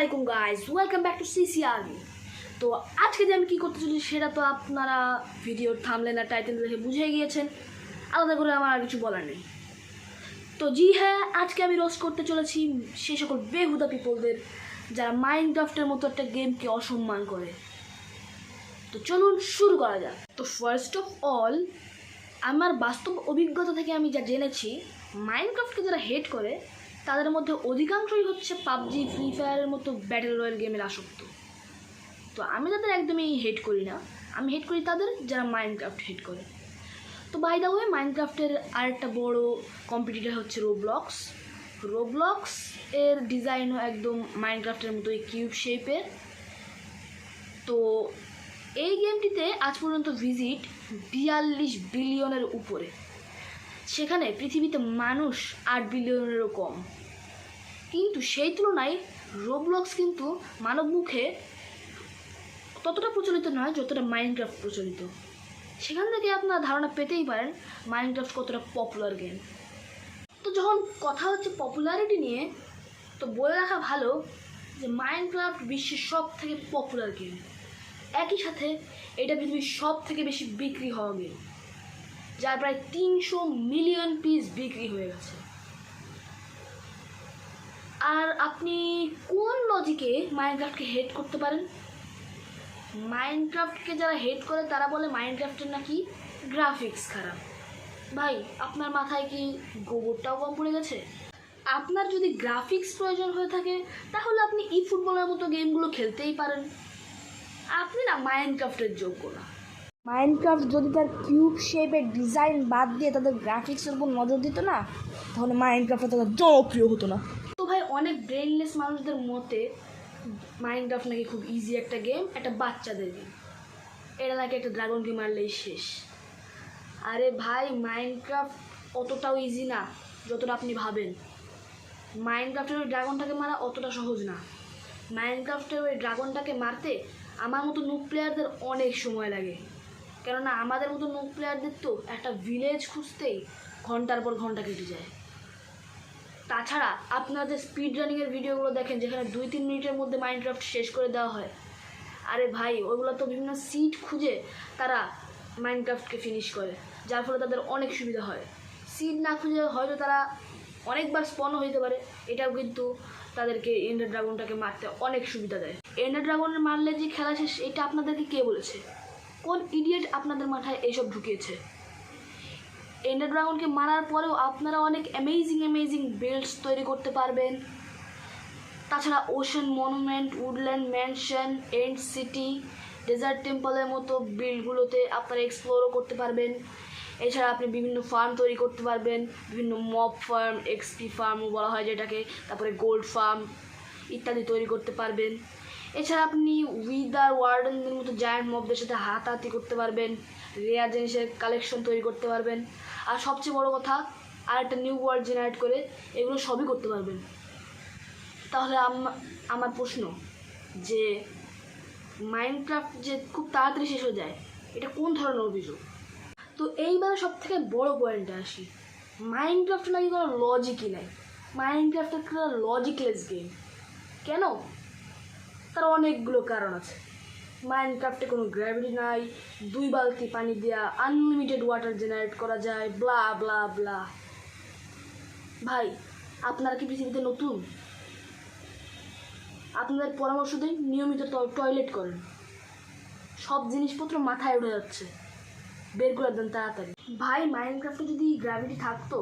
আলাইকুম guys welcome back to CCRB তো আজকে যে আমি কী করতে চলেছি সেটা তো আপনারা ভিডিওর থামলেন আর টাইটেল দেখে বুঝে গিয়েছেন। আলাদা করে আমার আর কিছু বলার নেই। তো জি হ্যাঁ আজকে আমি রোস্ট করতে চলেছি সেই সকল বেহুদা পিপলদের যারা মাইন্ড ক্রাফটের মতো একটা গেমকে অসম্মান করে। তো চলুন শুরু করা যাক। তো ফার্স্ট অফ অল আমার বাস্তব অভিজ্ঞতা থেকে আমি যা জেনেছি মাইনক্রাফটকে যারা হেট করে তাদের মধ্যে অধিকাংশই হচ্ছে পাবজি, ফ্রি ফায়ারের মতো ব্যাটেল রয়্যাল গেমের আসক্ত। তো আমি তাদের একদমই হেট করি না। আমি হেট করি তাদের যারা মাইনক্রাফট হেট করে। তো বাই দা ওয়ে মাইনক্রাফটের আরেকটা বড় কম্পিটিটার হচ্ছে রোবলক্স রোবলক্স এর ডিজাইনও একদম মাইনক্রাফটের মতোই কিউব শেপের তো এই গেমটিতে আজ পর্যন্ত ভিজিট বিয়াল্লিশ বিলিয়নের উপরে। সেখানে পৃথিবীতে মানুষ আট বিলিয়নেরও কম। কিন্তু সেই তুলনায় রোবলক্স কিন্তু মানব মুখে ততটা প্রচলিত নয় যতটা মাইনক্রাফট প্রচলিত। সেখান থেকে আপনারা ধারণা পেতেই পারেন মাইনক্রাফট কতটা পপুলার গেম। তো যখন কথা হচ্ছে পপুলারিটি নিয়ে, তো বলে রাখা ভালো যে মাইনক্রাফট বিশ্বের সব থেকে পপুলার গেম। একই সাথে এটা পৃথিবীর সব থেকে বেশি বিক্রি হওয়া গেম। যার প্রায় তিনশো মিলিয়ন পিস বিক্রি হয়ে গেছে। আর আপনি কোন লজিকে মাইনক্রাফটকে হেড করতে পারেন? মাইনক্রাফটকে যারা হেড করে, তারা বলে মাইনক্রাফটের নাকি গ্রাফিক্স খারাপ। ভাই, আপনার মাথায় কি গোবরটাও কম পড়ে গেছে? আপনার যদি গ্রাফিক্স প্রয়োজন হয়ে থাকে, তাহলে আপনি ই ফুটবলের মতো গেমগুলো খেলতেই পারেন। আপনি না মাইনক্রাফটের যোগ্য না। মাইনক্রাফট যদি তার কিউব শেপের ডিজাইন বাদ দিয়ে তাদের গ্রাফিক্সের উপর নজর দিত না, তাহলে মাইনক্রাফট তাদের জনপ্রিয় হতো না। তো ভাই, অনেক ব্রেনলেস মানুষদের মতে মাইনক্রাফট নাকি খুব ইজি একটা গেম একটা বাচ্চাদের গেম এটা নাকি একটা ড্রাগনকে মারলেই শেষ। আরে ভাই মাইনক্রাফট অতটাও ইজি না, যতটা আপনি ভাবেন। মাইনক্রাফটের ওই ড্রাগনটাকে মারা অতটা সহজ না। মাইনক্রাফটের ওই ড্রাগনটাকে মারতে আমার মতো নুক প্লেয়ারদের অনেক সময় লাগে। কেননা আমাদের মতো নুক প্লেয়ারদের তো একটা ভিলেজ খুঁজতেই ঘণ্টার পর ঘণ্টা কেটে যায়। তাছাড়া আপনারা যে স্পিড রানিংয়ের ভিডিওগুলো দেখেন, যেখানে দুই তিন মিনিটের মধ্যে মাইনক্রাফট শেষ করে দেওয়া হয়। আরে ভাই, ওইগুলো তো বিভিন্ন সিট খুঁজে তারা মাইনক্রাফটকে ফিনিশ করে, যার ফলে তাদের অনেক সুবিধা হয়। সিট না খুঁজে হয়তো তারা অনেকবার স্পনও হইতে পারে, এটাও কিন্তু তাদেরকে এন্ডার ড্রাগনটাকে মারতে অনেক সুবিধা দেয়। এন্ডার ড্রাগনের মারলে যে খেলা শেষ, এটা আপনাদেরকে কে বলেছে? কোন ইডিয়েট আপনাদের মাথায় এইসব ঢুকিয়েছে? এন্ডার ড্রাগনকে মারার পরেও আপনারা অনেক অ্যামেজিং অ্যামেজিং বেল্টস তৈরি করতে পারবেন। তাছাড়া ocean monument woodland mansion and city desert টেম্পলের মতো বিল্ডগুলোতে আপনারা এক্সপ্লোরও করতে পারবেন। এছাড়া আপনি বিভিন্ন ফার্ম তৈরি করতে পারবেন। বিভিন্ন মপ ফার্ম এক্সপি ফার্মও বলা হয় যেটাকে। তারপরে গোল্ড ফার্ম ইত্যাদি তৈরি করতে পারবেন। এছাড়া আপনি উইদার ওয়ার্ডেনদের মতো জায়ান্ট মবদের সাথে হাতাহাতি করতে পারবেন রেয়ার জিনিসের কালেকশন তৈরি করতে পারবেন। আর সবচেয়ে বড় কথা আর একটা নিউ ওয়ার্ল্ড জেনারেট করে এগুলো সবই করতে পারবেন। তাহলে আম- আমার প্রশ্ন যে মাইনক্রাফট যে খুব তাড়াতাড়ি শেষ হয়ে যায়, এটা কোন ধরনের অভিযোগ? তো এইবার সব থেকে বড় পয়েন্টে আসি। মাইনক্রাফট নাকি কোনো লজিকই নাই? মাইনক্রাফট একটা লজিকলেস গেম কেন? তার অনেকগুলো কারণ আছে। মাইনক্রাফটে কোনো গ্র্যাভিটি নাই, দুই বালতি পানি দেওয়া আনলিমিটেড ওয়াটার জেনারেট করা যায় ব্লা ব্লা ব্লা ভাই, আপনারা কি পৃথিবীতে নতুন? আপনাদের পরামর্শ দিন, নিয়মিত টয়লেট করেন। সব জিনিসপত্র মাথায় উঠে যাচ্ছে। বের করে দেন তাড়াতাড়ি। ভাই মাইনক্রাফটে যদি গ্র্যাভিটি থাকতো,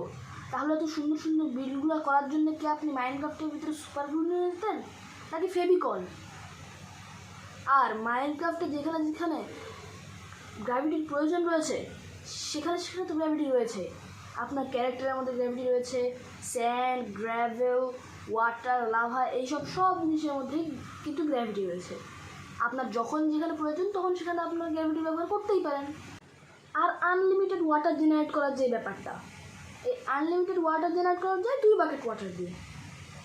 তাহলে তো সুন্দর সুন্দর বিলগুলো করার জন্য কি আপনি মাইনক্রাফটের ভিতরে সুপার গ্লু নিয়ে নিতেন? নাকি ফেবিকল আর মাইনক্রাফটে যেখানে যেখানে গ্র্যাভিটির প্রয়োজন রয়েছে, সেখানে সেখানে তো গ্র্যাভিটি রয়েছে। আপনার ক্যারেক্টারের মধ্যে গ্র্যাভিটি রয়েছে স্যান্ড গ্র্যাভেল ওয়াটার লাভা এইসব সব জিনিসের মধ্যেই কিন্তু গ্র্যাভিটি রয়েছে। আপনার যখন যেখানে প্রয়োজন তখন সেখানে আপনার গ্র্যাভিটি ব্যবহার করতেই পারেন। আর আনলিমিটেড ওয়াটার জেনারেট করার যে ব্যাপারটা, এই আনলিমিটেড ওয়াটার জেনারেট করা যায় দুই বাকেট ওয়াটার দিয়ে।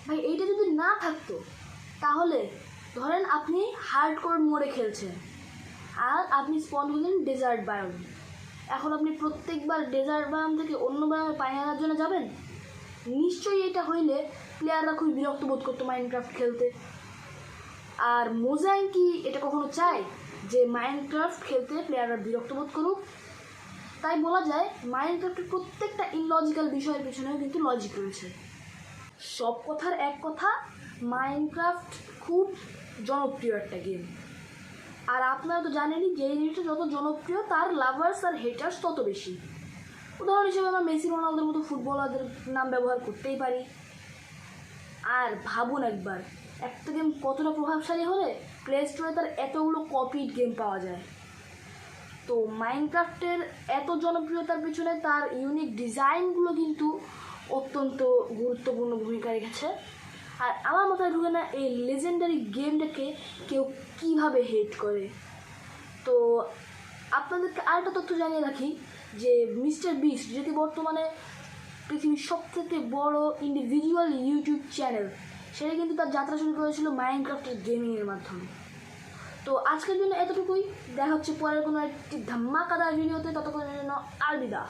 ভাই, এইটা যদি না থাকতো, তাহলে ধরেন আপনি হার্ড কোর মোড়ে খেলছেন। আর আপনি স্পন হলেন ডেজার্ট বায়োম এখন আপনি প্রত্যেকবার ডেজার্ট বায়োম থেকে অন্য বায়োমে পানি আনার জন্য যাবেন? নিশ্চয়ই এটা হইলে প্লেয়াররা খুবই বিরক্ত বোধ করতো মাইনক্রাফট খেলতে। আর মোজাইন কি এটা কখনো চায় যে মাইনক্রাফট খেলতে প্লেয়াররা বিরক্ত বোধ করুক? তাই বলা যায় মাইনক্রাফটের প্রত্যেকটা ইনলজিক্যাল বিষয়ের পেছনেও কিন্তু লজিক রয়েছে। সব কথার এক কথা মাইনক্রাফট খুব জনপ্রিয় একটা গেম আর আপনারা তো জানেনই যে জিনিসটা যত জনপ্রিয়, তার লাভার্স আর হেটার্স তত বেশি। উদাহরণ হিসেবে আমরা মেসি রোনালদোর মতো ফুটবলারদের নাম ব্যবহার করতেই পারি। আর ভাবুন একবার, একটা গেম কতটা প্রভাবশালী হলে প্লে স্টোরে তার এতগুলো কপিড গেম পাওয়া যায়। তো মাইনক্রাফ্টের এত জনপ্রিয়তার পিছনে তার ইউনিক ডিজাইনগুলো কিন্তু অত্যন্ত গুরুত্বপূর্ণ ভূমিকা রেখেছে। আর আমার মাথায় ঢুকে না এই লেজেন্ডারি গেমটাকে কেউ কীভাবে হেট করে? তো আপনাদেরকে আরেকটা তথ্য জানিয়ে রাখি যে মিস্টার বিস্ট যেটি বর্তমানে পৃথিবীর সবথেকে বড় ইন্ডিভিজুয়াল ইউটিউব চ্যানেল সেটা কিন্তু তার যাত্রা শুরু করেছিল মাইনক্রাফটের গেমিংয়ের মাধ্যমে। তো আজকের জন্য এতটুকুই। দেখা হচ্ছে পরের কোনো একটি ধামাকাদার ভিডিওতে ততক্ষণের জন্য আলবিদা।